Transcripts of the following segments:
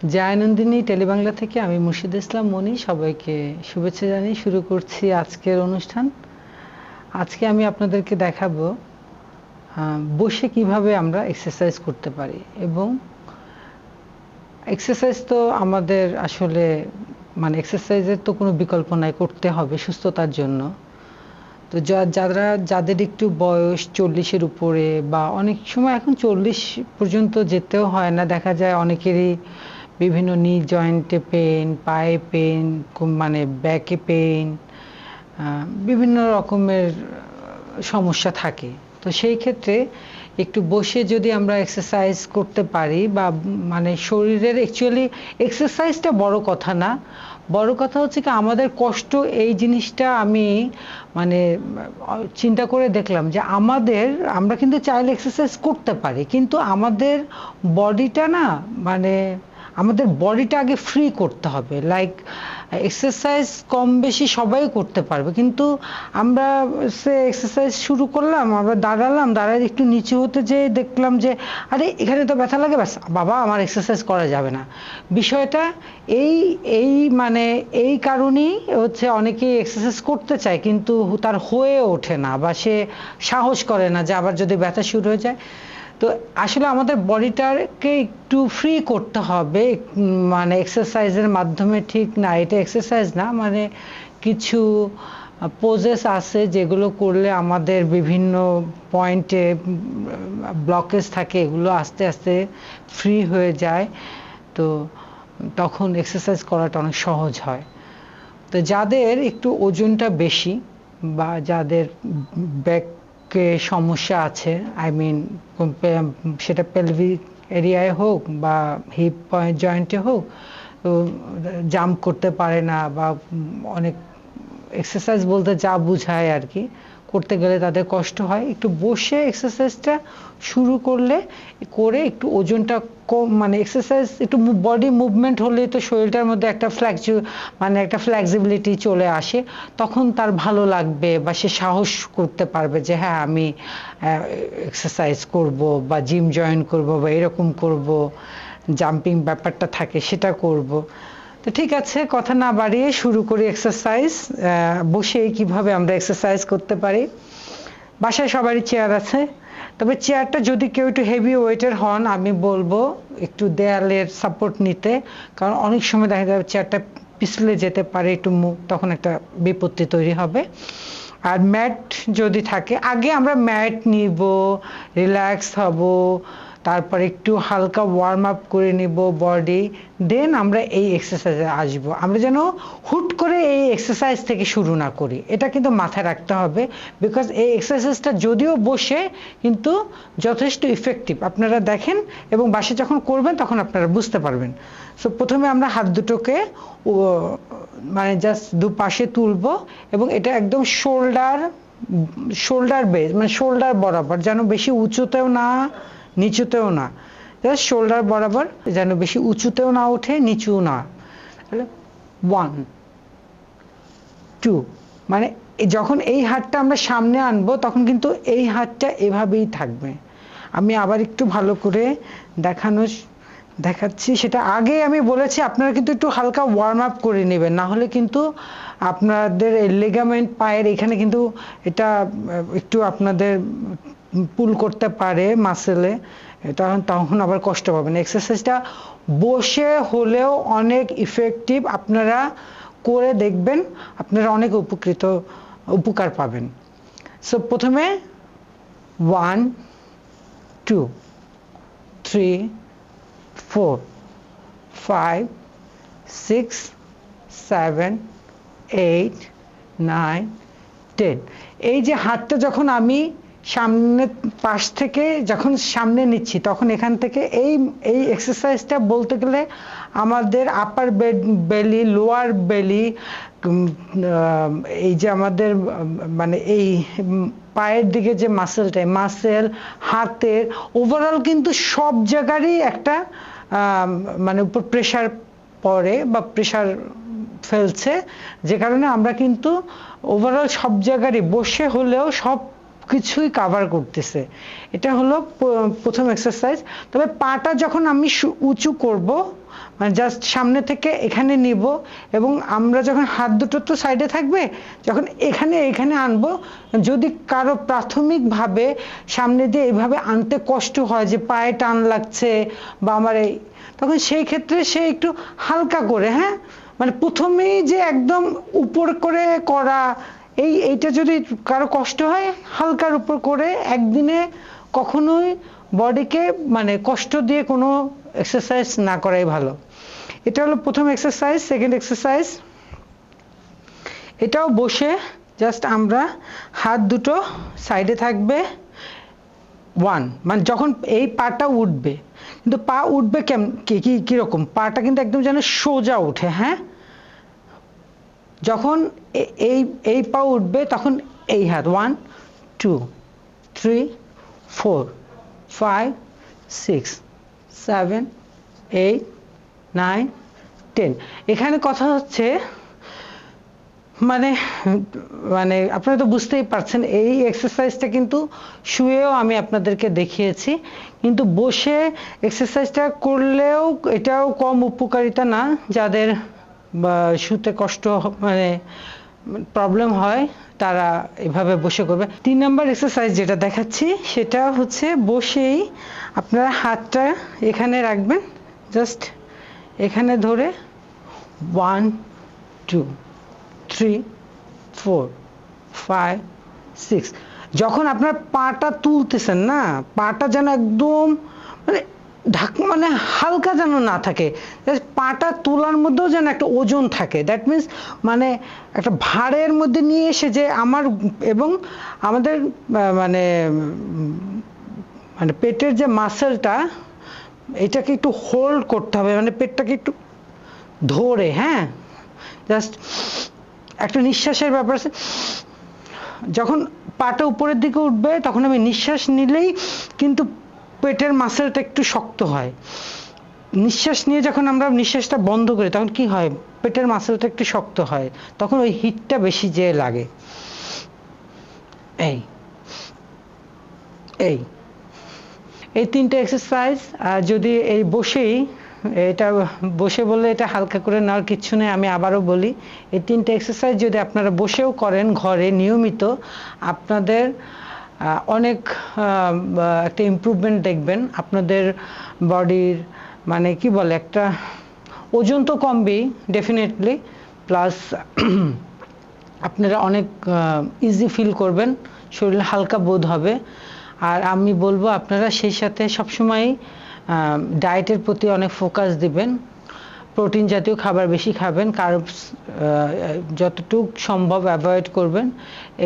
জয়ানন্দিনী টেলিবাংলা থেকে আমি মুর্শিদ ইসলাম মনি। সবাইকে শুভেচ্ছা জানিয়ে শুরু করছি আজকের অনুষ্ঠান। আজকে আমি আপনাদেরকে দেখাবো বসে কীভাবে আমরা এক্সারসাইজ করতে পারি এবং এক্সারসাইজ তো আমাদের আসলে মানে এক্সারসাইজের তো কোনো বিকল্প নাই, করতে হবে সুস্থতার জন্য। তো যারা, যাদের একটু বয়স চল্লিশের উপরে বা অনেক সময় এখন চল্লিশ পর্যন্ত যেতেও হয় না, দেখা যায় অনেকেরই বিভিন্ন নি জয়েন্টে পেন পায়ে পেন মানে ব্যাকে পেন বিভিন্ন রকমের সমস্যা থাকে। তো সেই ক্ষেত্রে একটু বসে যদি আমরা এক্সারসাইজ করতে পারি বা মানে শরীরের অ্যাকচুয়ালি এক্সারসাইজটা বড় কথা না। বড় কথা হচ্ছে কি, আমাদের কষ্ট এই জিনিসটা আমি মানে চিন্তা করে দেখলাম যে আমাদের, আমরা কিন্তু চাইলে এক্সারসাইজ করতে পারি। কিন্তু আমাদের বডিটা না মানে আমাদের বডিটা আগে ফ্রি করতে হবে। লাইক এক্সারসাইজ কম বেশি সবাই করতে পারবে। কিন্তু আমরা সে এক্সারসাইজ শুরু করলাম, আমরা দাঁড়ালাম, দাঁড়ায় একটু নিচু হতে যেয়ে দেখলাম যে, আরে, এখানে তো ব্যথা লাগে, ব্যাস, বাবা, আমার এক্সারসাইজ করা যাবে না। বিষয়টা এই এই মানে এই কারণেই হচ্ছে অনেকেই এক্সারসাইজ করতে চায়, কিন্তু তার হয়ে ওঠে না বা সে সাহস করে না যে আবার যদি ব্যথা শুরু হয়ে যায়। তো আসলে আমাদের বডিটাকে একটু ফ্রি করতে হবে মানে এক্সারসাইজের মাধ্যমে ঠিক না, এটা এক্সারসাইজ না মানে কিছু পোজেস আছে যেগুলো করলে আমাদের বিভিন্ন পয়েন্টে ব্লকেজ থাকে, এগুলো আস্তে আস্তে ফ্রি হয়ে যায়। তো তখন এক্সারসাইজ করাটা অনেক সহজ হয়। তো যাদের একটু ওজনটা বেশি বা যাদের ব্যাকে সমস্যা আছে? আই মিন সেটা পেলভিক এরিয়ায় হোক বা হিপ পয়েন্ট জয়েন্টে হোক জাম্প করতে পারে না বা অনেক এক্সারসাইজ বলতে যা বুঝায় আর কি। করতে গেলে তাদের কষ্ট হয়। একটু বসে এক্সারসাইজটা শুরু করলে করে একটু ওজনটা কম মানে এক্সারসাইজ একটু বডি মুভমেন্ট হলে তো শরীরটার মধ্যে একটা ফ্ল্যাকচু মানে একটা ফ্লেক্সিবিলিটি চলে আসে। তখন তার ভালো লাগবে বা সে সাহস করতে পারবে যে হ্যাঁ আমি এক্সারসাইজ করব বা জিম জয়েন করব বা এরকম করব জাম্পিং ব্যাপারটা থাকে সেটা করব। তো ঠিক আছে, কথা না বাড়িয়ে শুরু করি এক্সারসাইজ বসে কীভাবে আমরা এক্সারসাইজ করতে পারি। বাসায় সবারই চেয়ার আছে, তবে চেয়ারটা যদি কেউ একটু হেভি ওয়েটের হন, আমি বলব একটু দেয়ালের সাপোর্ট নিতে, কারণ অনেক সময় দেখা যাবে চেয়ারটা পিছলে যেতে পারে, একটু মুখ তখন একটা বিপত্তি তৈরি হবে। আর ম্যাট যদি থাকে, আগে আমরা ম্যাট নিব রিল্যাক্স হব তারপর একটু হালকা ওয়ার্ম আপ করে নিব বডি দেন আমরা এই এক্সারসাইজে আসব। আমরা যেন হুট করে এই এক্সারসাইজ থেকে শুরু না করি। এটা কিন্তু মাথায় রাখতে হবে বিকজ এই এক্সারসাইজটা যদিও বসে, কিন্তু যথেষ্ট ইফেক্টিভ আপনারা দেখেন এবং বাসে যখন করবেন, তখন আপনারা বুঝতে পারবেন। সো প্রথমে আমরা হাত দুটোকে মানে জাস্ট দুপাশে তুলবো এবং এটা একদম শোল্ডার শোল্ডার বেস মানে শোল্ডার বরাবর, যেন বেশি উঁচুতেও না নিচুতেও না। জাস্ট শোল্ডার বরাবর যেন বেশি উঁচুতেও না ওঠে নিচু না। ওয়ান টু মানে যখন এই হাতটা আমরা সামনে আনব, তখন কিন্তু এই হাতটা এভাবেই থাকবে। আমি আবার একটু ভালো করে দেখানো দেখাচ্ছি। সেটা আগে আমি বলেছি, আপনারা কিন্তু একটু হালকা ওয়ার্ম আপ করে নেবেন। না হলে কিন্তু আপনাদের লেগামেন্ট পায়ের এখানে কিন্তু এটা, একটু আপনাদের পুল করতে পারে মাসেলে তখন তখন আবার কষ্ট পাবেন। এক্সারসাইজটা বসে হলেও অনেক ইফেক্টিভ আপনারা করে দেখবেন, আপনারা অনেক উপকৃত, উপকার পাবেন। সো প্রথমে one two three four five six seven eight nine ten এই যে হাতটা যখন আমি সামনে পাশ থেকে যখন সামনে নিচ্ছি, তখন এখান থেকে এই এই এক্সারসাইজটা বলতে গেলে আমাদের আপার বেলি লোয়ার বেলি এই যে আমাদের মানে এই পায়ের দিকে যে মাসেলটা মাসেল হাতের ওভারঅল কিন্তু সব জায়গারই একটা মানে উপর প্রেশার পড়ে বা প্রেশার ফেলছে, যে কারণে আমরা কিন্তু ওভারঅল সব জায়গারই, বসে হলেও সব কিছুই কাভার করতেছে। এটা হলো প্রথম এক্সারসাইজ তবে পাটা যখন আমি উঁচু করব মানে জাস্ট সামনে থেকে এখানে নিব এবং আমরা যখন হাত দুটো তো সাইডে থাকবে, যখন এখানে এখানে আনব, যদি কারও প্রাথমিকভাবে সামনে দিয়ে এইভাবে আনতে কষ্ট হয় যে পায়ে টান লাগছে বা আমার এই, তখন সেই ক্ষেত্রে সে একটু হালকা করে হ্যাঁ? মানে প্রথমেই যে একদম উপর করে করা এই, এইটা যদি কারও কষ্ট হয়, হালকার উপর করে একদিনে কখনোই বডিকে মানে কষ্ট দিয়ে কোনো এক্সারসাইজ না করাই ভালো। এটা হলো প্রথম এক্সারসাইজ সেকেন্ড এক্সারসাইজ এটাও বসে জাস্ট আমরা হাত দুটো সাইডে থাকবে ওয়ান মানে যখন এই পাটা উঠবে, কিন্তু পা উঠবে কেম কি, কীরকম? পাটা কিন্তু একদম যেন সোজা উঠে হ্যাঁ? যখন এই এই পা উঠবে, তখন এই হাত one two three four five six seven eight nine ten এখানে কথা হচ্ছে মানে মানে আপনারা তো বুঝতেই পারছেন, এই এক্সারসাইজটা কিন্তু শুয়েও আমি আপনাদেরকে দেখিয়েছি। কিন্তু বসে এক্সারসাইজটা করলেও এটাও কম উপকারিতা না, যাদের শুতে কষ্ট মানে প্রবলেম হয়, তারা এভাবে বসে করবে। তিন নম্বর এক্সারসাইজ যেটা দেখাচ্ছি, সেটা হচ্ছে বসেই আপনারা হাতটা এখানে রাখবেন জাস্ট এখানে ধরে one two three four five six যখন আপনার পাটা তুলতেছেন না, পাটা যেন একদম মানে ঢাক মানে হালকা যেন না থাকে। পাটা তোলার মধ্যেও যেন একটা ওজন থাকে। দ্যাট মিন্স মানে একটা ভাড়ের মধ্যে নিয়ে এসে যে আমার এবং আমাদের মানে মানে পেটের যে মাসেলটা এটাকে একটু হোল্ড করতে হবে। মানে পেটটাকে একটু ধরে হ্যাঁ? জাস্ট একটা নিঃশ্বাসের ব্যাপার আছে। যখন পাটা উপরের দিকে উঠবে, তখন আমি নিঃশ্বাস নিলেই কিন্তু পেটের মাসেলটা একটু শক্ত হয়। নিঃশ্বাস নিয়ে যখন আমরা নিঃশ্বাসটা বন্ধ করি, তখন কি হয়? পেটের মাসেলটা একটু শক্ত হয়। তখন ওই হিটটা বেশি যেয়ে লাগে। এই। এই। এই তিনটে এক্সারসাইজ আর যদি এই বসেই, এটা বসে বললে এটা হালকা করে নেওয়ার কিচ্ছু নেই, আমি আবারও বলি, এই তিনটে এক্সারসাইজ যদি আপনারা বসেও করেন ঘরে নিয়মিত, আপনাদের অনেক একটা ইমপ্রুভমেন্ট দেখবেন। আপনাদের বডির মানে কি বলে, একটা ওজন তো কমবেই ডেফিনেটলি প্লাস আপনারা অনেক ইজি ফিল করবেন, শরীর হালকা বোধ হবে। আর আমি বলব, আপনারা সেই সাথে সবসময় ডায়েটের প্রতি অনেক ফোকাস দিবেন। প্রোটিন জাতীয় খাবার বেশি খাবেন কার্বস যতটুক সম্ভব অ্যাভয়েড করবেন।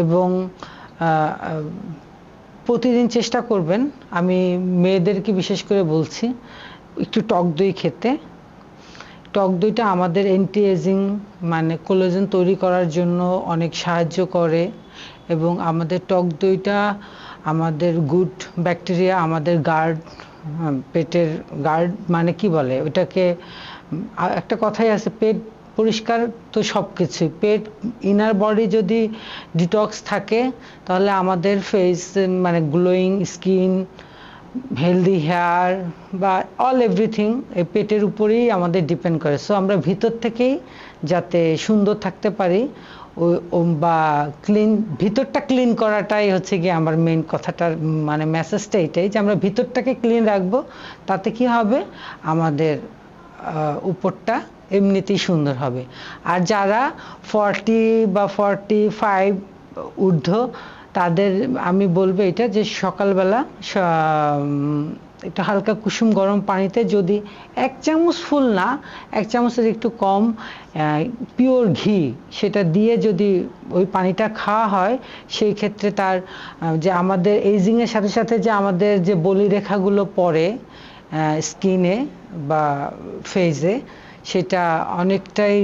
এবং প্রতিদিন চেষ্টা করবেন। আমি মেয়েদেরকে বিশেষ করে বলছি, একটু টক দই খেতে। টক দইটা আমাদের অ্যান্টি এজিং মানে কোলাজেন তৈরি করার জন্য অনেক সাহায্য করে এবং আমাদের টক দইটা আমাদের গুড ব্যাকটেরিয়া আমাদের গার্ড পেটের গার্ড মানে কি বলে? ওটাকে একটা কথাই আছে, পেট পরিষ্কার তো সব কিছুই পেট ইনার বডি যদি ডিটক্স থাকে, তাহলে আমাদের ফেস মানে গ্লোয়িং স্কিন হেলদি হেয়ার বা অল এভরিথিং এই পেটের উপরেই আমাদের ডিপেন্ড করে। সো আমরা ভিতর থেকেই যাতে সুন্দর থাকতে পারি বা ক্লিন ভিতরটা ক্লিন করাটাই হচ্ছে গিয়ে আমার মেন কথাটার মানে মেসেজটা এটাই যে আমরা ভিতরটাকে ক্লিন রাখব, তাতে কি হবে? আমাদের উপরটা এমনিতেই সুন্দর হবে। আর যারা ফর্টি বা ফর্টি ফাইভ ঊর্ধ্ব, তাদের আমি বলব এটা যে সকালবেলা একটু হালকা কুসুম গরম পানিতে যদি এক চামচ ফুল না, এক চামচের একটু কম পিওর ঘি সেটা দিয়ে যদি ওই পানিটা খাওয়া হয়, সেই ক্ষেত্রে তার যে আমাদের এইজিংয়ের সাথে সাথে যে আমাদের যে বলিরেখাগুলো পড়ে স্কিনে বা ফেজে সেটা অনেকটাই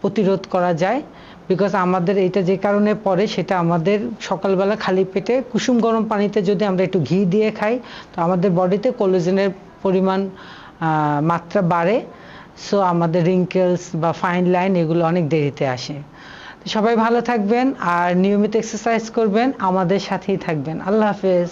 প্রতিরোধ করা যায়। বিকজ আমাদের এটা যে কারণে পড়ে, সেটা আমাদের সকালবেলা খালি পেটে কুসুম গরম পানিতে যদি আমরা একটু ঘি দিয়ে খাই, তো আমাদের বডিতে কোলোজেনের পরিমাণ মাত্রা বাড়ে। সো আমাদের রিঙ্কেলস বা ফাইন লাইন এগুলো অনেক দেরিতে আসে। সবাই ভালো থাকবেন আর নিয়মিত এক্সারসাইজ করবেন। আমাদের সাথেই থাকবেন। আল্লাহ হাফেজ।